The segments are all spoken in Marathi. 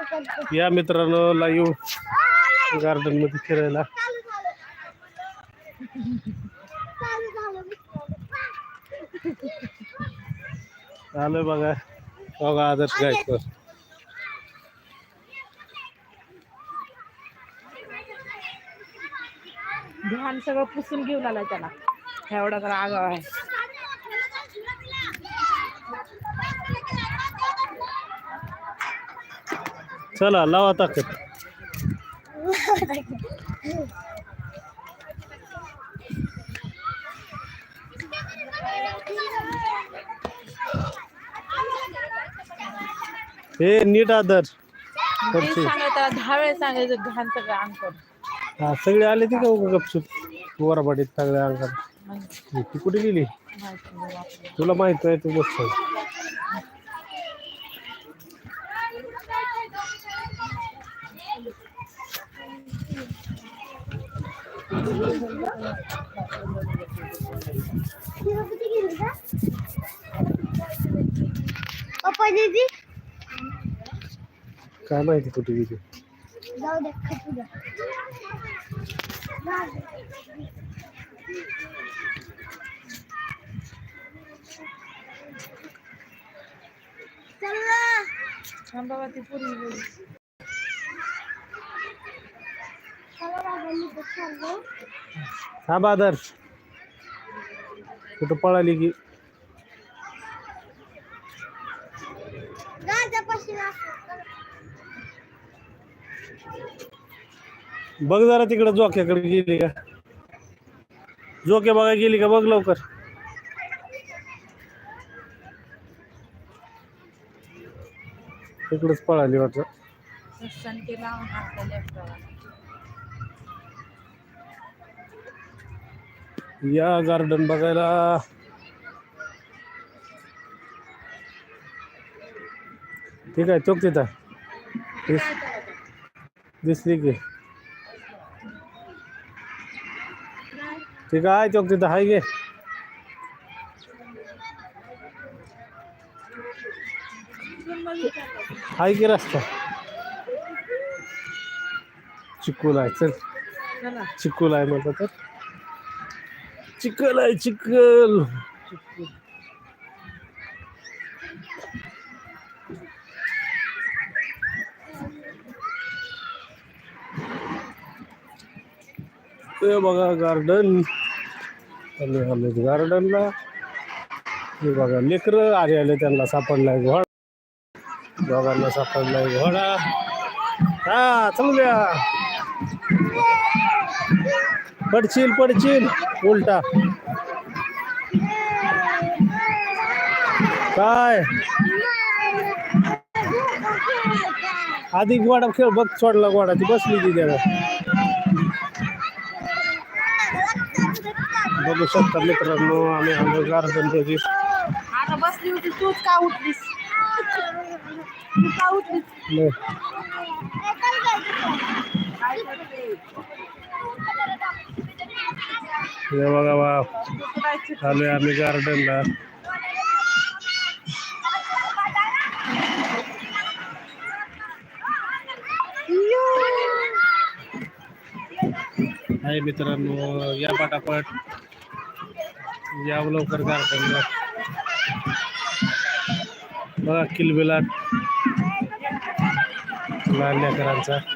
करतात या मित्रांनो लाईव्ह गार्डन मध्ये फिरायला. चालू आलोय बघा. बघा आदर्श गायकवाड घाण सगळं पुसून घेऊन आला त्याला. एवढा तर आगाव आहे. चला लावा ताकद. हे नीट आदर्श ते सांगायचं त्याला दहा वेळेस सांगायचं घाण सगळं अंग करून. हा सगळे आले ते का उगा गपचूप? वराबाडीत सगळ्या अंगात ती कुठे गेली. तुला माहीत आहे तू बस पप्पा दीदी काय माहिती कुठे गेली जाऊ दे खाऊ द्या चला थांब बाबा ती पूर्वी हा बादर कुठं पळाली की बघ जरा तिकडं जोक्याकडे गेली का? जोक्या बघा गेली का? बघ लवकर. तिकडच पळाली वाटत दर्शन केला हात left ला. या गार्डन बघायला. ठीक आहे चोक तिथं. दिस- दिसली की. ठीक आहे चोक तिथं हाय गे. हाय की रस्ता. चिकूल आहे चल. चिकूल आहे म्हणलं तर. चिकल आहे चिकल ते बघा गार्डन आले आले गार्डनला हे बघा लेकरं आले आले त्यांना सापडलाय घोडा दोघांना सापडलाय घोडा हा चांगल्या पडशील पडशील. उलटा. काय? आधी गोडा खेळ बघ सोडला गोडा ती बसली ती त्याला. बघू शकता मित्रांनो आम्ही आलो गार्डन बसली होती तूच का उठलीस? का उठलीस नाही. काय करते? हे बघा वा तू आलोय आम्ही गार्डनला आहे मित्रांनो या पाटापट. या लवकर गार्डनला बघा किलबिलाट. लहान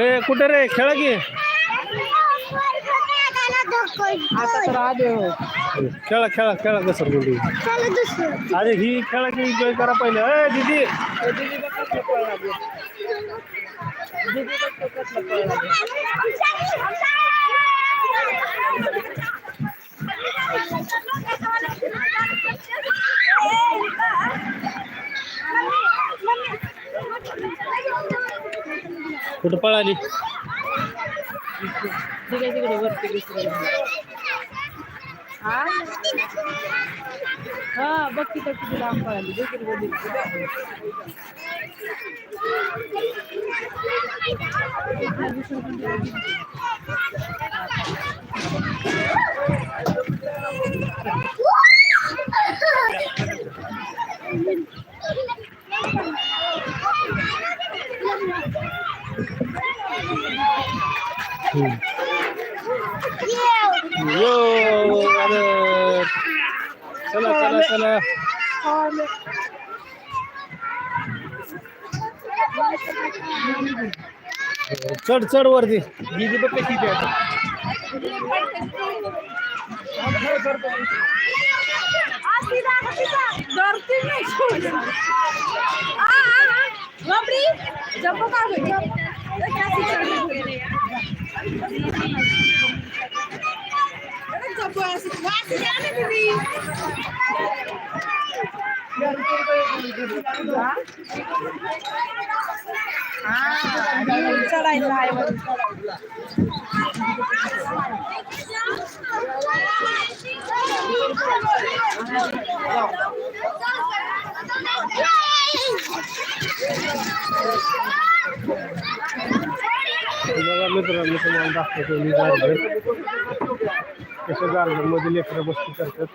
ए कुठे रे खेळा की आता तर हो खेळा खेळा खेळा घसरगुंडी चला दुसरं अरे ही खेळा की एन्जॉय करा पहिले ए दीदी दीदी बघ. दीदी बघ कसलं. कुठं पळाली ठीक आहे तिकडे वरती दुसऱ्याला हा हा बघ तिथं किती लांब पळाली दुसरी गल्ली यो चला चला चला चढ चढ वरती दीदी बघ कशी आहे. का चढायचं आहे वरून. बघा मित्रांनो तुम्हाला दाखवतो मी गार्डन कसं गार्डनमध्ये लेकरं मस्ती करतात.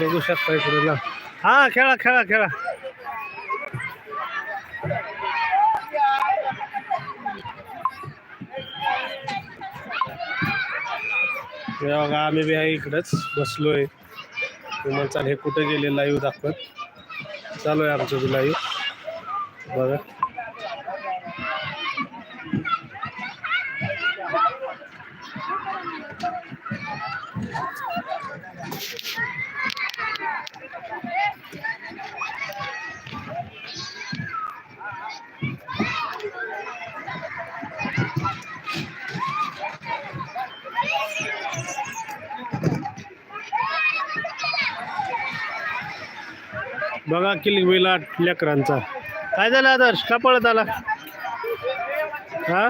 बघू शकता इकडे ना हा खेळा खेळा खेळा. बघा आम्ही बी आहे इकडंच बसलोय. तुम्हाला चाल हे कुठे गेले लाईव्ह दाखवत. चालू आहे आमचं लाईव्ह बघा. बघा किलबिला लेकरांचा. काय झालं आदर्श? का पळत आला? हा?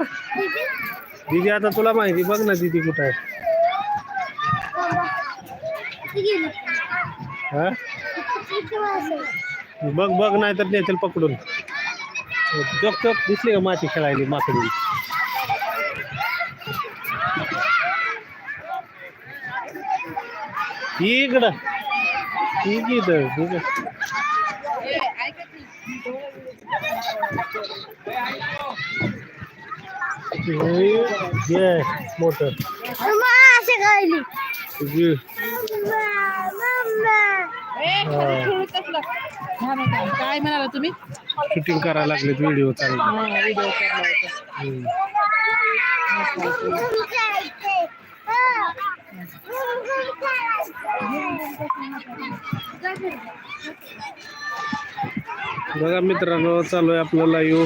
दिदी आता तुला माहिती बघ ना दिदी कुठं आहे. हा? बघ बघ नाही तर नेतील पकडून. चोक चोक दिसली का माती खेळायली माकडी इकडं. इथं ठीक आहे. हे मोटर तुझी काय? म्हणाला तुम्ही शूटिंग करायला लागलेत व्हिडिओ. हम्म. बघा मित्रांनो चालू आहे आपलं लाईव्ह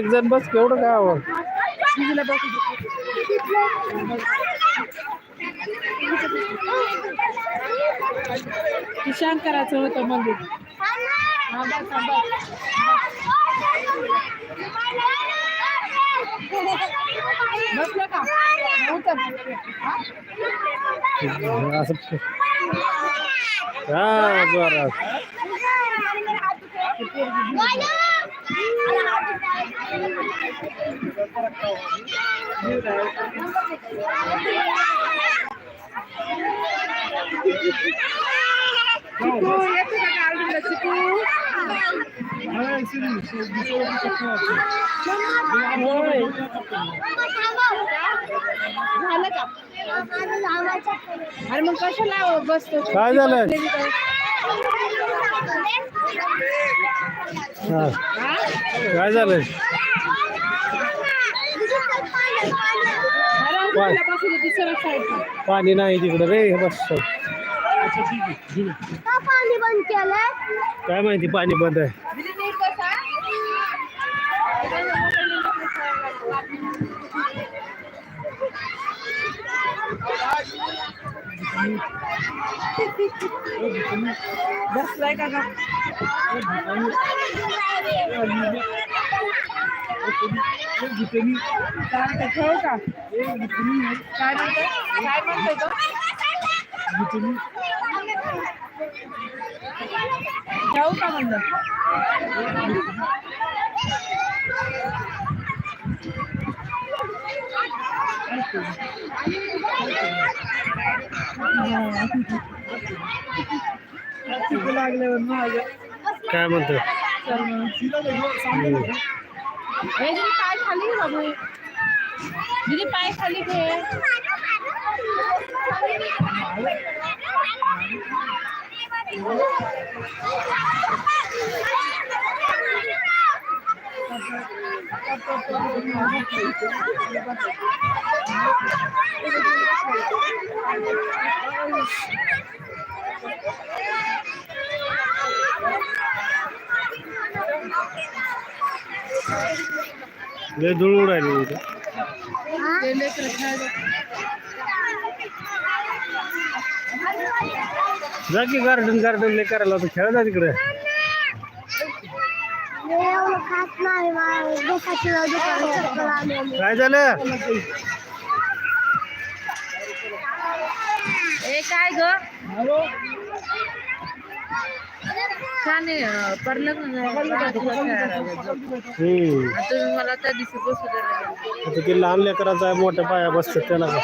एक जण बस केवढं काय. ते शंकराचं होतं मंदिर. असं हा बरं झालं का? अरे मग कशाला बसतो? काय झालं? काय झालंय पाणी नाही तिकडं रे बस। पाणी बंद केलं काय माहिती पाणी बंद आहे Thank you. बसा बसलाय का का काय ठेव का काय म्हणतोय काय म्हणतोय तो ठेवू का म्हणलं काय म्हणतो दीदी पाय खाली बाबू। दीदी पाय खाली घे लय धुळ उडायली इथं. जा की गार्डन गार्डन लय करायला होतं. खेळा जा तिकडे मी एवढं खात नाही मला डोक्याची दुकान चक्कर आली काय झालं? ए काय ग? मला त्या दिवशी बसू देणार आता ते लहान लेकराचा आहे मोठ्या पाया बसतात त्याला. का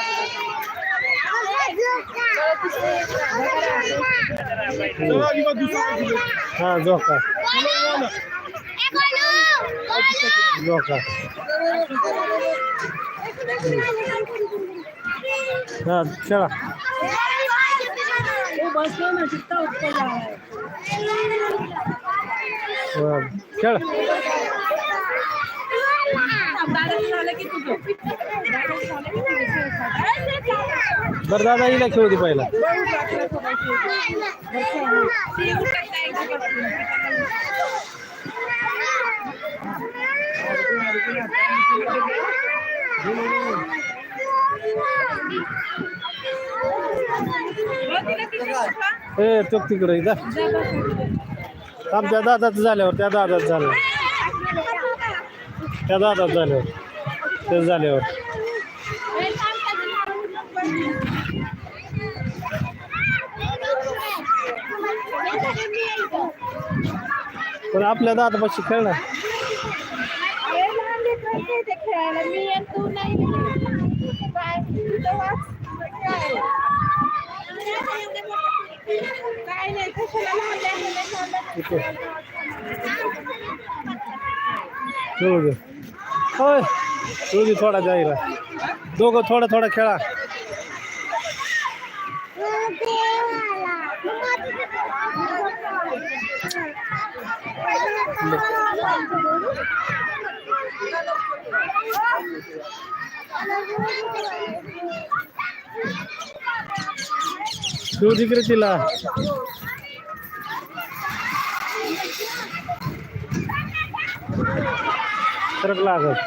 हा झोका. हा की तुझं बरं दादा हिला खेळू दे पहिला. ए तो तिकडे इथं. आमच्या दादाचं झाल्यावर त्या दादाच झालं त्या दादाच झाल्यावर. तेच झाल्यावर. पण आपल्या दादापाशी खेळणार खेळायला मी आणि तू नाही काय तुझं वाच काय काय नाही कशाला लहान लेकराला इथे खेळू दे. होय. खेळू दे थोडा जाईला दोघं थोडा थोडा खेळा. खेळू तिकडे तिला फरक लागत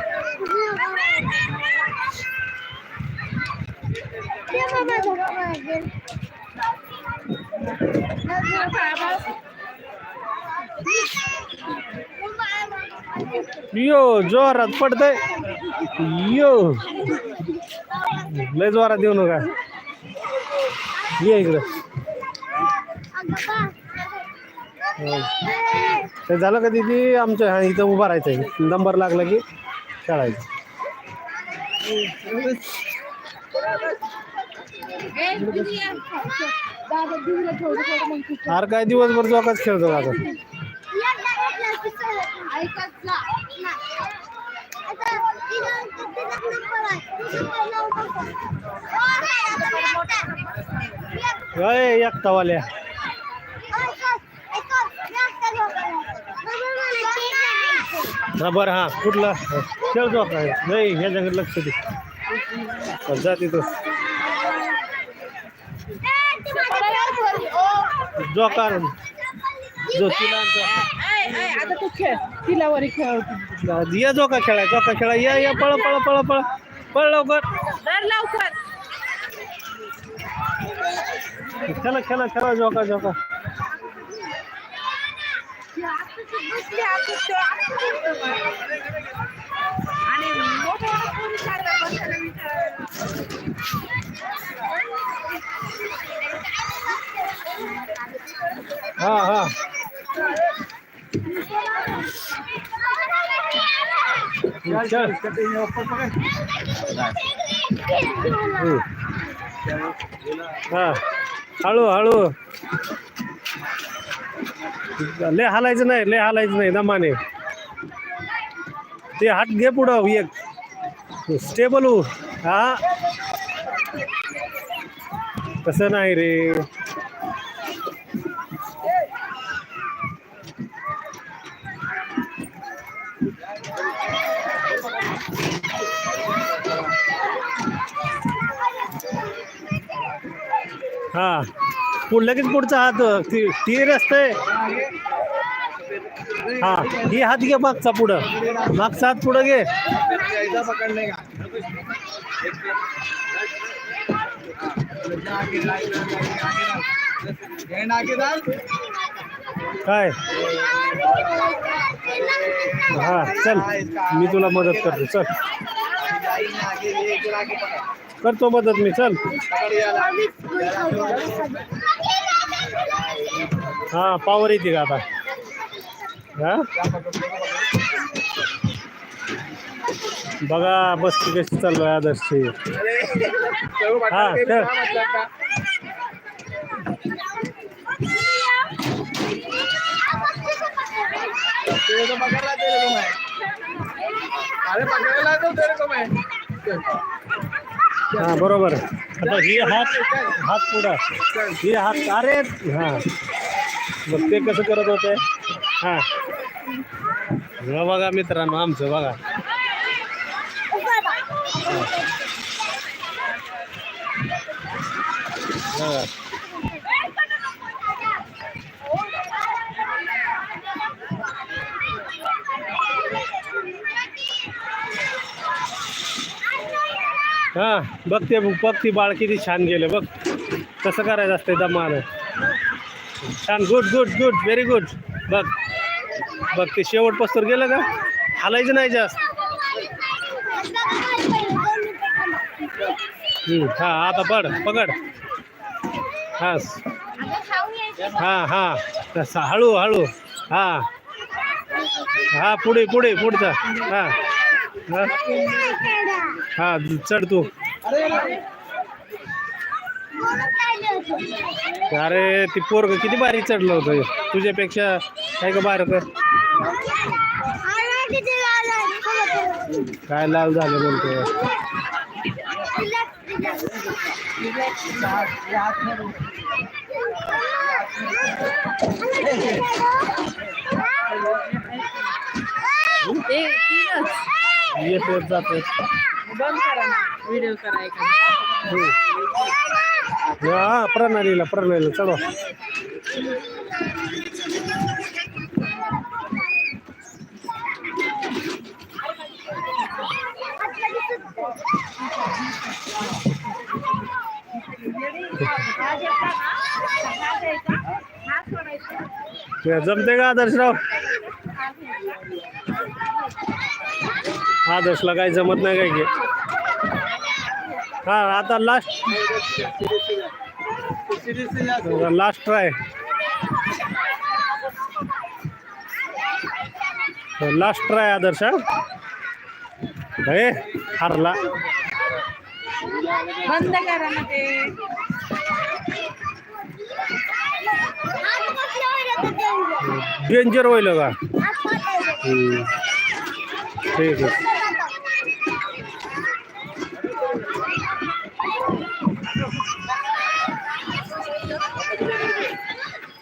यो जोरात पडतय. यो. लय जोरात देऊ नका. ये इकडं. ते झालं का दिदी आमच्या इथं उभा राहायचं नंबर लागला की खेळायचं. अरे काय दिवसभर जोकाच खेळतो आता? एकदा घेतलं की सगळं ऐकत जा. नाही. आता तिला- तिला नंबर आहे. तिला नंबर आहे. हो, आहे. आता मी एकटा. एक- अय एकटावाल्या ऐकत, ऐकत. मी एकटा झोपला. बरोबर मला ते हा बरं हा कुठला? खेळ जोका नाही ह्याच्याकडे लक्ष दे. जा तिथं. ओ. जोका जो तिला ऐ, आता तू खेळ तिला वरी खेळ. ये खेळा या या पळ पळ पळ पळ. पळ लवकर. लवकर. खेळा खेळा खेळा जोका जोका बसली आता ते आणि मोठ्या. हा हा. हा हळू हळू लय हालायचं नाही लय हालायचं नाही दमाने. ते हात घे पुढं एक. स्टेबल हो. हा. तसं नाही रे. हा. पुढ लगेच पुढचा हात ती- तीर असते हा ही हात घे मागचा पुढं. मागचा हात पुढं घे. काय? हा चल. मी तुला मदत करतो. चल. करतो मदत मी. चल. हा पावर येते का आता हा? बघा बसती कशी चालू आहे आदर्शची हा तेरे को मैं हा बरोबर। आता ही हात हात पुढं ही हात अरे हा। मग ते कसं करत होते? हा. बघा मित्रांनो आमचं बघा. बघा हा बघ ते बघ ती बाळ किती छान गेले बघ. कसं करायचं असतं दमानं. छान good good good very good बघ बघ ते शेवट पस्तर गेलं का? हालायचं नाही जास्त. हां हा आता पड पकड. हां हा हा तसा हळू हळू. हा. हा पुढे पुढे पुढचा. हां. हा. हा चढ तू. अरे ती पोरग किती भारी चढलं होतं. तुझ्यापेक्षा काय का बार काय लाल झालं तीनच. येत जाते बंद करा ना. व्हिडिओ करायचा हा प्रणालीला प्रणालीला चढवा. ते जमते का आदर्शराव? आदर्शला काही जमत नाही काय की? हा आता last last try last try Adarsh. हरला. बंद करा डेंजर होईल का ठीक आहे.